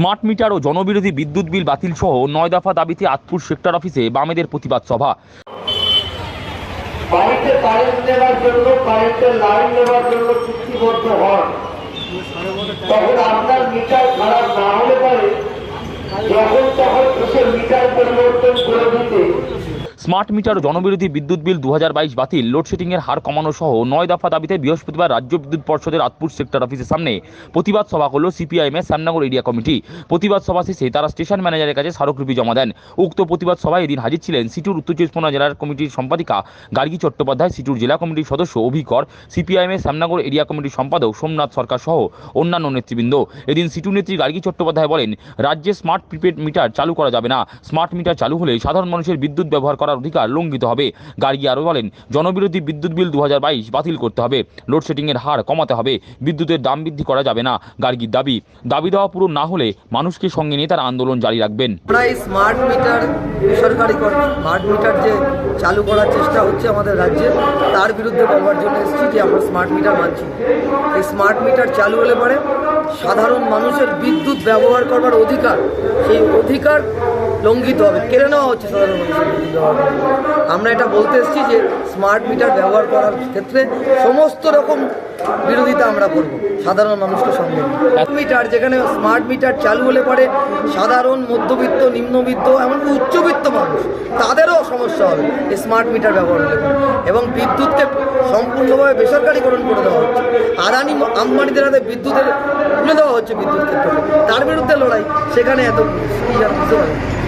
Smart meter ও জনবিরোধী বিদ্যুৎ বিল বাতিল সহ নয় দফা দাবিতে আতপুর সেক্টর অফিসে বামেদের প্রতিবাদ সভা। যখন তখন মিটার পরিবর্তন করে দিতে স্মার্ট মিটার ও জনবিরোধী বিদ্যুৎ বিল দু বাইশ বাতিল। লোডশেডিংয়ের হার কমানো সহ নয় দফা দাবিতে বৃহস্পতিবার রাজ্য বিদ্যুৎ পর্ষদের আতপুর সেক্টর অফিসের সামনে প্রতিবাদ সভা করল সিপিআইএমের শ্যামনগর এরিয়া কমিটি। প্রতিবাদ সভা শেষে তারা স্টেশন ম্যানেজারের কাছে স্মারকলিপি জমা দেন। উক্ত প্রতিবাদ সভায় এদিন হাজির ছিলেন সিটুর উত্তর চব্বিশ পরগনা জেলার কমিটির সম্পাদিকা গার্গী চট্টোপাধ্যায়, সিটুর জেলা কমিটির সদস্য অভিকর সিপিআইএমের শ্যামনগর এরিয়া কমিটির সম্পাদক সোমনাথ সরকার সহ অন্যান্য নেতৃবৃন্দ। এদিন সিটু নেত্রী গার্গী চট্টোপাধ্যায় বলেন, রাজ্যে স্মার্ট প্রিপেড মিটার চালু করা যাবে না। স্মার্ট মিটার চালু হলে সাধারণ মানুষের বিদ্যুৎ ব্যবহার করার অধিকার লঙ্ঘিত হবে। গার্গী আরও বলেন, জনবিরোধী বিদ্যুৎ বিল দু হাজার বাইশ বাতিল করতে হবে। লোডশেডিংয়ের হার কমাতে হবে। বিদ্যুতের দাম বৃদ্ধি করা যাবে না, গার্গীর দাবি। দাবি দেওয়া পূরণ না হলে মানুষকে সঙ্গে নিয়ে তারা আন্দোলন জারি রাখবেন। স্মার্ট মিটার স্মার্ট মিটার যে চালু করার চেষ্টা হচ্ছে আমাদের রাজ্যে, তার বিরুদ্ধে বলবার জন্য এসেছি যে আমরা স্মার্ট মিটার মানছি। এই স্মার্ট মিটার চালু হলে পরে সাধারণ মানুষের বিদ্যুৎ ব্যবহার করবার অধিকার, সেই অধিকার লঙ্ঘিত হবে কেড়ে নেওয়া হচ্ছে সাধারণ মানুষের আমরা এটা বলতে এসেছি যে স্মার্ট মিটার ব্যবহার করার ক্ষেত্রে সমস্ত রকম বিরোধিতা আমরা করব, সাধারণ মানুষকে সঙ্গে। মিটার যেখানে স্মার্ট মিটার চালু হলে পরে সাধারণ, মধ্যবিত্ত, নিম্নবিত্ত, এমনকি উচ্চবিত্ত মানুষ, তাদেরও সমস্যা হবে এই স্মার্ট মিটার ব্যবহার হলে। এবং বিদ্যুৎকে সম্পূর্ণভাবে বেসরকারিকরণ করে দেওয়া হচ্ছে আদানি আম্বানিদের হাতে বিদ্যুতের তুলে দেওয়া হচ্ছে বিদ্যুৎ ক্ষেত্রে। তার বিরুদ্ধে লড়াই। সেখানে এত বুঝতে পারেন